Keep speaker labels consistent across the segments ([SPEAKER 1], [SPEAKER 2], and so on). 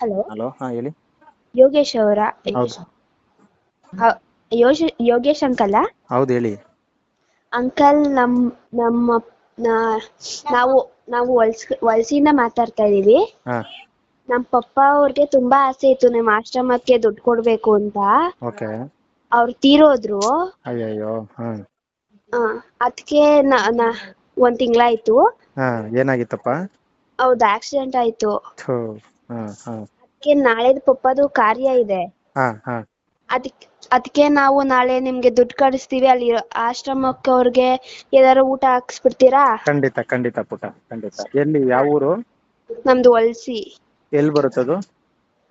[SPEAKER 1] Hello?
[SPEAKER 2] Hello ಹಾ ಹೇಳಿ.
[SPEAKER 1] ಯೋಗೇಶ್ ಅವರ
[SPEAKER 2] ಹೌದು.
[SPEAKER 1] ಯೋಶ ಯೋಗೇಶ್ ಅಂಕಲ್
[SPEAKER 2] ಹೌದು ಹೇಳಿ.
[SPEAKER 1] ಅಂಕಲ್ ನಮ್ ನಮ್ಮ ನಾ- ನಾವು ನಾವು ವಲ್ಸ್ ಮಾತಾಡ್ತಾ ಇದೀವಿ
[SPEAKER 2] ಹಾ.
[SPEAKER 1] ನಮ್ಮ ಪಪ್ಪ ಅವ್ರಿಗೆ ತುಂಬಾ ಆಸೆ ಇತ್ತು ನಮ್ ಆಶ್ರಮಕ್ಕೆ ದುಡ್ಡು ಕೊಡ್ಬೇಕು ಅಂತ.
[SPEAKER 2] ಓಕೆ.
[SPEAKER 1] ಅವ್ರು ತೀರೋದ್ರು.
[SPEAKER 2] ಅಯ್ಯಯ್ಯೋ ಹಾ.
[SPEAKER 1] ಅದಕ್ಕೆ ಒಂದ್ ತಿಂಗಳಾಯ್ತು.
[SPEAKER 2] ಹಾ ಏನಾಗಿತ್ತಪ್ಪ?
[SPEAKER 1] ಹೌದು ಆಕ್ಸಿಡೆಂಟ್ ಆಯ್ತು.
[SPEAKER 2] ಥು.
[SPEAKER 1] ಅದಕ್ಕೆ ನಾಳೆದು ಪಪ್ಪದು ಕಾರ್ಯ ಇದೆ. ಅದಕ್ಕೆ ಅದಕ್ಕೆ ನಾವು ನಾಳೆ ನಿಮ್ಗೆ ದುಡ್ಡು ಕಳಿಸ್ತೀವಿ ಅಲ್ಲಿ ಆಶ್ರಮಕ್ಕೆ ಅವ್ರಿಗೆ ಏನಾದ್ರು ಊಟ ಹಾಕ್ಸ್ಬಿಡ್ತೀರಾ?
[SPEAKER 2] ಖಂಡಿತ ಖಂಡಿತ ಪುಟ ಖಂಡಿತ. ಎಲ್ಲಿ ಯಾವ ಊರು?
[SPEAKER 1] ನಮ್ದು ಒಲ್ಸಿ
[SPEAKER 2] ಎಲ್ಲಿ ಬರುತ್ತದು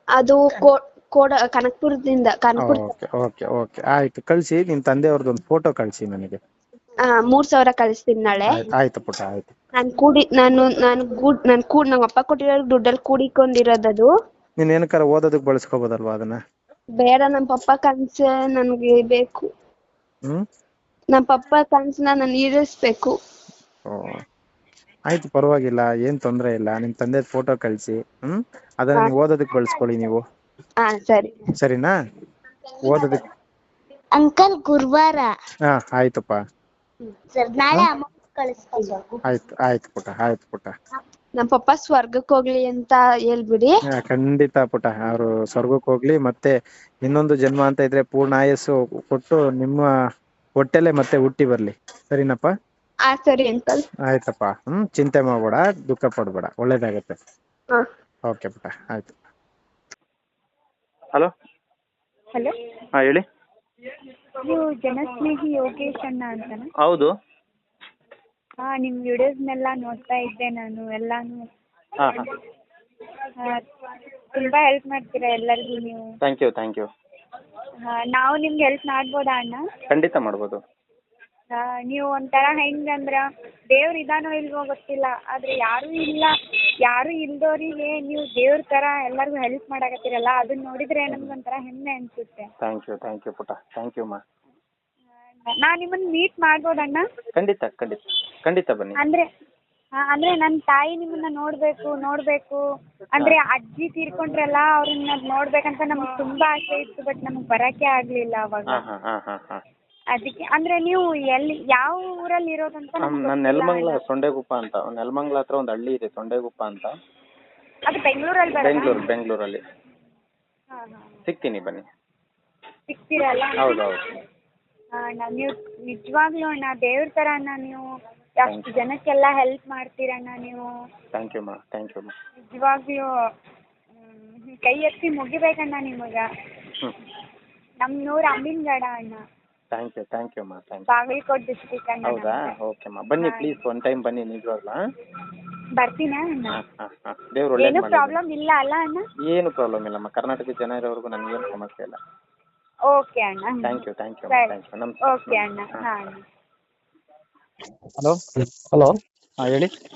[SPEAKER 1] ಅದು? ಕೋ ಕೋಡ ಕನಕಪುರದಿಂದ ಕನಕಪುರ.
[SPEAKER 2] Okay okay okay. ಆಯ್ತು ಕಳಿಸಿ ನಿಮ್ ತಂದೆಯವ್ರದ್ದು ಒಂದು ಫೋಟೋ ಕಳಿಸಿ ನನಗೆ.
[SPEAKER 1] ಮೂರ್ ಸಾವಿರ ಕಳಿಸ್ತೀನಿ ನಾಳೆ.
[SPEAKER 2] ಆಯ್ತು ಆಯ್ತು ಪುಟ ಆಯ್ತು.
[SPEAKER 1] ನಾನ್ ಕೂಡಿ ನಾನು ನಾನು ಗೂಡ್ ನಾನು ಕೂಡ್ ನಮ್ಮ ಅಪ್ಪ ಕೊಟ್ಟಿರೋ ದುಡ್ಡಲ್ಲಿ ಕೂಡಿಕೊಂಡಿರೋದದು.
[SPEAKER 2] ನೀನ್ ಏನಕ್ಕಾರ ಓದೋದಕ್ಕೆ ಬಳಸ್ಕೋಬೋದಲ್ವಾ ಅದನ್ನ?
[SPEAKER 1] ಬೇಡ ನಮ್ಮ ಪಪ್ಪ ಕನ್ಸ ನನ್ಗೆ ಬೇಕು.
[SPEAKER 2] ಹ್ಮ್?
[SPEAKER 1] ನಮ್ಮ ಪಪ್ಪ ಕನ್ಸನ್ನ ನಾನು ಈಡೇರಿಸ್ಬೇಕು.
[SPEAKER 2] ಓ ಆಯ್ತು ಪರವಾಗಿಲ್ಲ ಏನ್ ತೊಂದ್ರೆ ಇಲ್ಲ. ನಿಮ್ ತಂದೆ ಫೋಟೋ ಕಳ್ಸಿ ಹ್ಮ್? ಅದನ್ನ ನೀವು ಓದೋದಕ್ಕೆ ಬಳಸ್ಕೊಳ್ಳಿ ನೀವು.
[SPEAKER 1] ಹಾ ಸರಿ.
[SPEAKER 2] ಸರಿನಾ? ಓದೋದಕ್ಕೆ
[SPEAKER 1] ಅಂಕಲ್ ಗುರುವಾರ.
[SPEAKER 2] ಹಾ ಆಯ್ತಪ್ಪ.
[SPEAKER 1] ಸರ್ ನಾಳೆ ಅಮೌಂಟ್ ಕಳಿಸ್ಬೇಕು
[SPEAKER 2] ಆಯ್ತು ಆಯ್ತು ಪುಟ ಆಯ್ತು ಪುಟ
[SPEAKER 1] ನಮ್ ಪಪ್ಪ ಸ್ವರ್ಗಕ್ಕೆ ಹೋಗ್ಲಿ ಅಂತ ಹೇಳ್ಬಿಡಿ.
[SPEAKER 2] ಹಾ, ಖಂಡಿತ ಪುಟ ಅವ್ರು ಸ್ವರ್ಗಕ್ಕೆ ಹೋಗ್ಲಿ ಮತ್ತೆ ಇನ್ನೊಂದು ಜನ್ಮ ಅಂತ ಇದ್ರೆ ಪೂರ್ಣ ಆಯಸ್ಸು ಕೊಟ್ಟು ನಿಮ್ಮ ಹೊಟ್ಟೆಲೆ ಮತ್ತೆ ಹುಟ್ಟಿ ಬರ್ಲಿ. ಸರಿನಪ್ಪ?
[SPEAKER 1] ಆ ಸರಿ ಅಂಕಲ್.
[SPEAKER 2] ಆಯ್ತಪ್ಪ. ಹ್ಮ್ ಚಿಂತೆ ಮಾಡ್ಬೇಡ ದುಃಖ ಪಡ್ಬೇಡ. ಒಳ್ಳೇದಾಗತ್ತೆ.
[SPEAKER 1] ಹಾ.
[SPEAKER 2] ಓಕೆ ಪುಟ ಆಯ್ತು. ಹಲೋ?
[SPEAKER 3] ಹಲೋ?
[SPEAKER 2] ಹಾ ಹೇಳಿ.
[SPEAKER 3] ನೀವು ಜನಸ್ನೇಹಿ ಯೋಗೇಶ್ ಅಣ್ಣ ಅಂತನಾ?
[SPEAKER 2] ಹೌದು.
[SPEAKER 3] ಹಾಂ ನಿಮ್ಮ ವಿಡಿಯೋಸ್ನೆಲ್ಲ ನೋಡ್ತಾ ಇದ್ದೆ ನಾನು ಎಲ್ಲಾನು.
[SPEAKER 2] ಹಾ ತುಂಬಾ
[SPEAKER 3] ಹಾಂ ತುಂಬ ಹೆಲ್ಪ್ ಮಾಡ್ತೀರಾ ಎಲ್ಲರಿಗೂ ನೀವು?
[SPEAKER 2] ಥ್ಯಾಂಕ್ ಯು ಥ್ಯಾಂಕ್ ಯು
[SPEAKER 3] ಹಾಂ ನಾವು ನಿಮ್ಗೆ ಹೆಲ್ಪ್ ಮಾಡ್ಬೋದಾ ಅಣ್ಣ?
[SPEAKER 2] ಖಂಡಿತ ಮಾಡ್ಬೋದು.
[SPEAKER 3] ಹಾಂ ನೀವು ಒಂಥರ ಹೆಂಗಂದ್ರೆ ದೇವ್ರು ಇದಾನೋ ಇಲ್ವೋ ಗೊತ್ತಿಲ್ಲ ಆದ್ರೆ ಯಾರು ಇಲ್ಲ ಯಾರು ಇಲ್ದೋರಿಗೆ ನೀವು ದೇವ್ರ ತರ ಎಲ್ಲರಿಗೂ ಹೆಲ್ಪ್ ಮಾಡಕತ್ತೀರಲ್ಲ ಅದನ್ನ ನೋಡಿದ್ರೆ ನಮ್ಗೆ ಒಂಥರ ಹೆಮ್ಮೆ ಅನಿಸುತ್ತೆ.
[SPEAKER 2] ಥ್ಯಾಂಕ್ ಯು ಥ್ಯಾಂಕ್ ಯು ಪುಟ್ಟ. ಥ್ಯಾಂಕ್ ಯು ಮಾ
[SPEAKER 3] ನಾನು ನಿಮ್ಮನ್ನ ಮೀಟ್ ಮಾಡ್ಬೋದಣ್ಣ
[SPEAKER 2] ಖಂಡಿತ ಖಂಡಿತ. ಖಂಡಿತ ಬನ್ನಿ.
[SPEAKER 3] ಅಂದ್ರೆ ಆ, ಅಂದ್ರೆ ನನ್ನ ತಾಯಿ ನಿಮ್ಮನ್ನ ನೋಡ್ಬೇಕು ನೋಡ್ಬೇಕು. ಅಂದ್ರೆ ಅಜ್ಜಿ ತೀರ್ಕೊಂಡ್ರಲ್ಲ ಅವ್ರನ್ನ ನೋಡ್ಬೇಕಂತ ನಮ್ಗೆ ತುಂಬಾ ಆಸೆ ಇತ್ತು ಬಟ್ ನಮ್ಗೆ ಬರಕ್ಕೆ ಆಗ್ಲಿಲ್ಲ ಅವಾಗ.
[SPEAKER 2] ಹಾ ಹಾ ಹಾ ಹಾ ಹಾ.
[SPEAKER 3] ಅದಕ್ಕೆ ಅಂದ್ರೆ ನೀವು ಎಲ್ಲಿ ಯಾವ ಊರಲ್ಲಿ ಇರೋದಂತ
[SPEAKER 2] ನಮ್
[SPEAKER 3] ನಮ್ಗೆ
[SPEAKER 2] ನಾನು
[SPEAKER 3] ಗೊತ್ತಿಲ್ಲ
[SPEAKER 2] ನೆಲಮಂಗ್ಲ
[SPEAKER 3] ಅಣ್ಣ.
[SPEAKER 2] ಸೊಂಡೆಗುಪ್ಪ ಅಂತ. ನೆಲಮಂಗ್ಲ ಹತ್ರ ಒಂದು ಹಳ್ಳಿ ಇದೆ ಸೊಂಡೆಗುಪ್ಪ ಅಂತ.
[SPEAKER 3] ಅದು ಬೆಂಗಳೂರಲ್ಲಿ?
[SPEAKER 2] ಬೆಂಗಳೂರು ಬೆಂಗಳೂರಲ್ಲಿ.
[SPEAKER 3] ಹಾ ಹಾ.
[SPEAKER 2] ಸಿಗ್ತೀನಿ ಬನ್ನಿ.
[SPEAKER 3] ಸಿಗ್ತೀರಲ್ಲ?
[SPEAKER 2] ಹೌದು ಹೌದು.
[SPEAKER 3] ಹಾ, ನೀವು ನಿಜವಾಗ್ಲೂ ಅಣ್ಣ ದೇವ್ರ ತರ ಅಣ್ಣ ನೀವು ಅಷ್ಟು ಜನಕ್ಕೆಲ್ಲ ಹೆಲ್ಪ್ ಮಾಡ್ತೀರಣ್ಣ ನೀವು.
[SPEAKER 2] ಥ್ಯಾಂಕ್ ಯು ಮಾ ಥ್ಯಾಂಕ್ ಯು ಮಾ
[SPEAKER 3] ನಿಜವಾಗ್ಲೂ ಕೈ ಎತ್ತಿ ಮುಗಿಬೇಕಣ್ಣ ನಿಮಗೆ.
[SPEAKER 2] ಹ್ಞೂ
[SPEAKER 3] ನಮ್ಮೂರು ಅಮ್ಮಿನಗಡ ಅಣ್ಣ.
[SPEAKER 2] ಥ್ಯಾಂಕ್ ಯು ಥ್ಯಾಂಕ್ ಯು ಮಾ ಥ್ಯಾಂಕ್ ಯು
[SPEAKER 3] ಬಾಗಲಕೋಟೆ ಡಿಸ್ಟ್ರಿಕ್ಟ್ ಅಣ್ಣ
[SPEAKER 2] ಹೌದಾ? ಓಕೆ ಮಾ ಬನ್ನಿ ಪ್ಲೀಸ್ ಒನ್ ಟೈಮ್ ಬನ್ನಿ ನಿಜವಾಗ್ಲೂ ಹಾಂ
[SPEAKER 3] ಬರ್ತೀನ ಅಣ್ಣ?
[SPEAKER 2] ಹಾಂ ಹಾಂ ದೇವ್ರು ಒಳ್ಳೇದು
[SPEAKER 3] ಏನು ಪ್ರಾಬ್ಲಮ್ ಇಲ್ಲ ಅಲ್ಲ ಅಣ್ಣ?
[SPEAKER 2] ಏನು ಪ್ರಾಬ್ಲಮ್ ಇಲ್ಲಮ್ಮ ಕರ್ನಾಟಕದ ಜನ ಇರೋವರೆಗೂ ನನಗೇನು ಸಮಸ್ಯೆ ಇಲ್ಲ.
[SPEAKER 3] ಓಕೆ ಅಣ್ಣ.
[SPEAKER 2] Thank you thank you thank you ನಮಸ್ತೆ.
[SPEAKER 3] ಓಕೆ ಅಣ್ಣ. ಹಾಂ. ಅಣ್ಣ.
[SPEAKER 2] ಹಲೋ?
[SPEAKER 4] ಹಲೋ?
[SPEAKER 2] ಹಾಂ ಹೇಳಿ.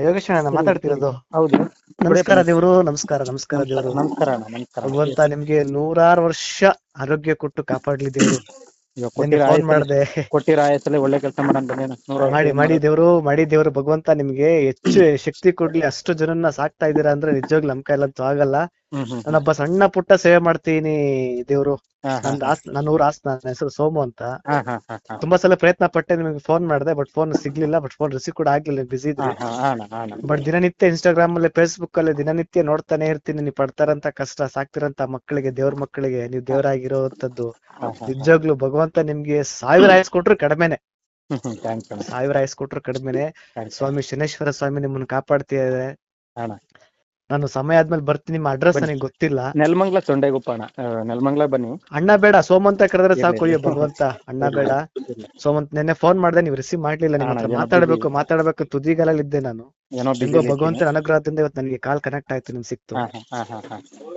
[SPEAKER 4] ಯೋಗೇಶ್ ಅಣ್ಣ ಮಾತಾಡ್ತಿರೋದು.
[SPEAKER 2] ಹೌದು.
[SPEAKER 4] ನಮಸ್ಕಾರ ದೇವರು ನಮಸ್ಕಾರ ನಮಸ್ಕಾರ ದೇವರು.
[SPEAKER 2] ನಮಸ್ಕಾರ ಅಣ್ಣ ನಮಸ್ಕಾರ.
[SPEAKER 4] ಭಗವಂತ ನಿಮ್ಗೆ ನೂರಾರು ವರ್ಷ ಆರೋಗ್ಯ ಕೊಟ್ಟು ಕಾಪಾಡ್ಲಿ ದೇವ್ರು.
[SPEAKER 2] ಇವಾಗ ಕೊಟ್ಟಿರೋ
[SPEAKER 4] ಫೋನ್
[SPEAKER 2] ಆಯಸ್ಸಲ್ಲಿ-
[SPEAKER 4] ಮಾಡ್ದೆ.
[SPEAKER 2] ಕೊಟ್ಟಿರೋ ಆಯಸ್ಸಲ್ಲಿ ಒಳ್ಳೆ ಕೆಲಸ ಮಾಡೋಣ ಬನ್ನಿ ಅಣ್ಣ. ನೂರ
[SPEAKER 4] ಮಾಡಿ ಮಾಡಿ ದೇವ್ರು ಮಾಡಿ ದೇವ್ರು. ಭಗವಂತ ನಿಮ್ಗೆ ಹೆಚ್ಚು ಶಕ್ತಿ ಕೊಡ್ಲಿ. ಅಷ್ಟು ಜನನ್ನ ಸಾಕ್ತಾ ಇದ್ದೀರಾ ಅಂದ್ರೆ ನಿಜವಾಗ್ಲೂ ನಮ್ ಕೈಲಂತೂ ಆಗಲ್ಲ. ನಾನೊಬ್ಬ ಸಣ್ಣ ಪುಟ್ಟ ಸೇವೆ ಮಾಡ್ತೀನಿ ದೇವ್ರು. ನಂದ್ ಆಸ್ ನನ್ನ ಊರ್ ಆಸ್ ನನ್ನ ಹೆಸರು ಸೋಮು ಅಂತ. ತುಂಬಾ ಸಲ ಪ್ರಯತ್ನ ಪಟ್ಟೆ ನಿಮ್ಗೆ ಫೋನ್ ಮಾಡ್ದೆ ಬಟ್ ಫೋನ್ ಸಿಗ್ಲಿಲ್ಲ ಬಟ್ ಫೋನ್ ರಿಸೀವ್ ಕೂಡ ಆಗ್ಲಿಲ್ಲ ಬಿಸಿ ಇದ್ರಿ. ಬಟ್ ದಿನನಿತ್ಯ ಇನ್ಸ್ಟಾಗ್ರಾಮ್ ಅಲ್ಲಿ ಫೇಸ್ಬುಕ್ ಅಲ್ಲಿ ದಿನನಿತ್ಯ ನೋಡ್ತಾನೆ ಇರ್ತೀನಿ ನೀವು ಪಡ್ತಾರಂತ ಕಷ್ಟ ಸಾಕ್ತಿರಂತ ಮಕ್ಕಳಿಗೆ ದೇವ್ರ ಮಕ್ಕಳಿಗೆ ನೀವು
[SPEAKER 2] ಹಾ
[SPEAKER 4] ನಿಜವಾಗ್ಲು ಭಗವಂತ ನಿಮ್ಗೆ ಸಾವಿರ ಆಯಸ್ ಕೊಟ್ರು ಕಡಿಮೆನೆ. ಸಾವಿರ ಆಯಸ್ ಕೊಟ್ರು ಕಡಿಮೆನೆ. ಸ್ವಾಮಿ ಶನೇಶ್ವರ ಸ್ವಾಮಿ ನಿಮ್ಮನ್ನ ಕಾಪಾಡ್ತಿದ್ದಾರೆ. ನಾನು ಸಮಯ ಆದ್ಮೇಲೆ ಬರ್ತೀನಿ ನಿಮ್ಮ ಅಡ್ರೆಸ್ ನನಗೆ ಗೊತ್ತಿಲ್ಲ.
[SPEAKER 2] ನೆಲಮಂಗ್ಲ ಸೊಂಡೆಗುಪ್ಪ ಅಣ್ಣ ಆ, ನೆಲಮಂಗ್ಲ ಬನ್ನಿ.
[SPEAKER 4] ಅಣ್ಣ ಬೇಡ ಸೋಮಂತ ಕರೆದ್ರೆ ಸಾಕು ಅಯ್ಯೋ ಭಗವಂತ. ಅಣ್ಣ ಬೇಡ. ಸೋಮಂತ ನೆನ್ನೆ ಫೋನ್ ಮಾಡ್ದೆ ನೀವು ರಿಸೀವ್ ಮಾಡ್ಲಿಲ್ಲ ಮಾತಾಡ್ಬೇಕು
[SPEAKER 2] ಅಣ್ಣ,
[SPEAKER 4] ಹತ್ರ
[SPEAKER 2] ಏನೋ
[SPEAKER 4] ಮಾತಾಡ್ಬೇಕು ತುದಿಗಲಲ್ಲಿ ಇದ್ದೆ ನಾನು.
[SPEAKER 2] ಏನೋ
[SPEAKER 4] ಹೆಂಗೋ. ಭಗವಂತನ ಅನುಗ್ರಹದಿಂದ ಇವತ್ತು ನನಗೆ ಕಾಲ್ ಕನೆಕ್ಟ್ ಆಯ್ತು ನಿಮ್ ಸಿಕ್ತು.
[SPEAKER 2] ಹಾ ಹಾ ಹಾ ಹಾ ಹಾ.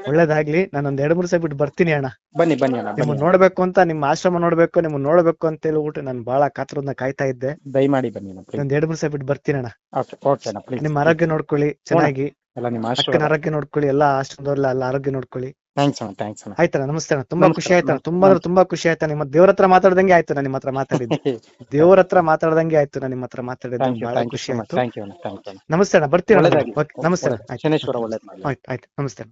[SPEAKER 4] ಒಳ್ಳೇದಾಗ್ಲಿ ನಾನೊಂದ್ ಎರಡ್ ಮೂರ್ ಸಲ ಬಿಟ್ಟು ಬರ್ತೀನಿ ಅಣ್ಣ.
[SPEAKER 2] ಬನ್ನಿ ಬನ್ನಿ ಅಣ್ಣ
[SPEAKER 4] ನಿಮ್ಮನ್ನ ನೋಡ್ಬೇಕು ಅಂತ ನಿಮ್ಮ ಆಶ್ರಮ ನೋಡ್ಬೇಕು ನಿಮ್ಮನ್ನ ನೋಡ್ಬೇಕು ಅಂತ ಹೇಳ್ಬಿಟ್ಟು ನಾನು ಬಹಳ ಕಾತರದಿಂದ ಕಾಯ್ತಾ ಇದ್ದೆ.
[SPEAKER 2] ದಯಮಾಡಿ ಬನ್ನಿ ಅಣ್ಣ
[SPEAKER 4] ಒಂದ್ ಎರಡ್ ಮೂರ್ ಸಲ ಬಿಟ್ಟು ಬರ್ತೀನಿ ಅಣ್ಣ.
[SPEAKER 2] ನಿಮ್ ಓಕೆ ಅಣ್ಣ ಪ್ಲೀಸ್
[SPEAKER 4] ನಿಮ್ಮ ಆರೋಗ್ಯ ನೋಡ್ಕೊಳ್ಳಿ ಚೆನ್ನಾಗಿ.
[SPEAKER 2] ಎಲ್ಲ ನಿಮ್ಮ
[SPEAKER 4] ಅಕ್ಕನ ಆರೋಗ್ಯ ನೋಡ್ಕೊಳ್ಳಿ ಎಲ್ಲ ಆಶ್ರಮದವ್ರೆಲ್ಲ ಎಲ್ಲ ಆರೋಗ್ಯ ನೋಡ್ಕೊಳ್ಳಿ.
[SPEAKER 2] ಥ್ಯಾಂಕ್ಸ್ ಅಣ್ಣ ಥ್ಯಾಂಕ್ಸ್ ಅಣ್ಣ.
[SPEAKER 4] ಆಯ್ತಣ್ಣ ನಮಸ್ತೆ ಅಣ್ಣ. ತುಂಬಾ ಖುಷಿ ಆಯ್ತಣ್ಣ. ತುಂಬಾ ಅಂದ್ರೆ ತುಂಬಾ ಖುಷಿ ಆಯ್ತಾ ನಿಮ್ಮ ದೇವ್ರ ಹತ್ರ ಮಾತಾಡ್ದಂಗೆ ಆಯ್ತು ನಾನು ನಿಮ್ಮ ಹತ್ರ ಮಾತಾಡಿದ್ದು. ದೇವ್ರ ಹತ್ರ ಮಾತಾಡ್ದಂಗೆ ಆಯ್ತು ನಾನು ನಿಮ್ಮ ಹತ್ರ ಮಾತಾಡಿದ್ದು. ಬಹಳ ಖುಷಿ ಆಯ್ತು.
[SPEAKER 2] ಥ್ಯಾಂಕ್ ಯು
[SPEAKER 4] ನಮಸ್ತೆ ಅಣ್ಣ ಓಕೆ ನಮಸ್ತೆ ಅಣ್ಣ. ಆಯ್ತು ಆಯ್ತು ಆಯ್ತು. ನಮಸ್ತೆ